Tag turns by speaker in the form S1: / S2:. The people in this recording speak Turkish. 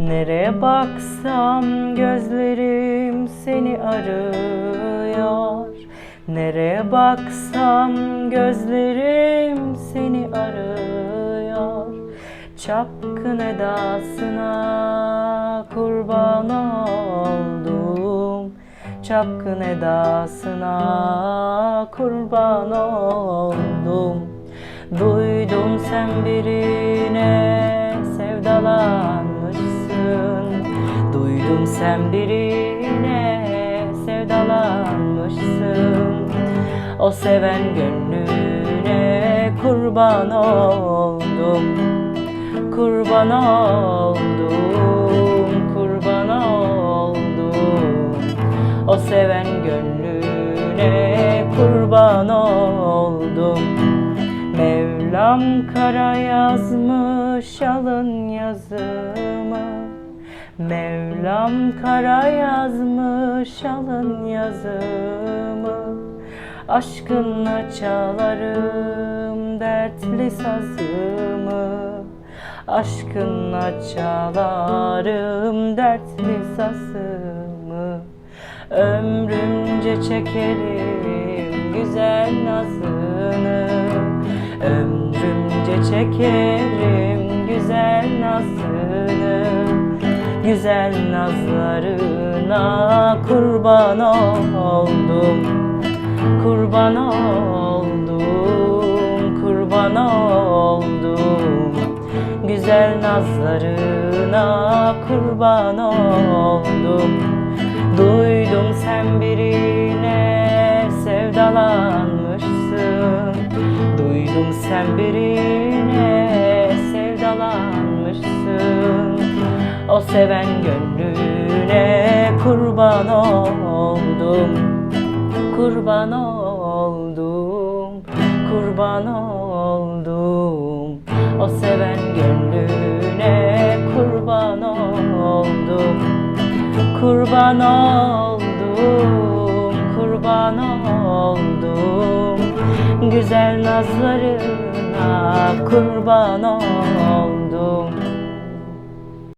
S1: Nereye baksam gözlerim seni arıyor. Nereye baksam gözlerim seni arıyor. Çapkın edasına kurban oldum. Çapkın edasına kurban oldum. Duydum sen birine sen birine sevdalanmışsın. O seven gönlüne kurban oldum. Kurban oldum, kurban oldum. O seven gönlüne kurban oldum. Mevlam kara yazmış alın yazımı Mevlam kara yazmış alın yazımı. Aşkınla çalarım dertli sazımı. Aşkınla çalarım dertli sazımı. Ömrümce çekerim güzel nazını. Ömrümce çekerim Güzel nazlarına kurban oldum. Kurban oldum, kurban oldum. Güzel nazlarına kurban oldum. Duydum sen birine sevdalanmışsın. Duydum sen birine O seven gönlüne kurban oldum. Kurban oldum, kurban oldum. O seven gönlüne kurban oldum. Kurban oldum, kurban oldum. Güzel nazlarına kurban oldum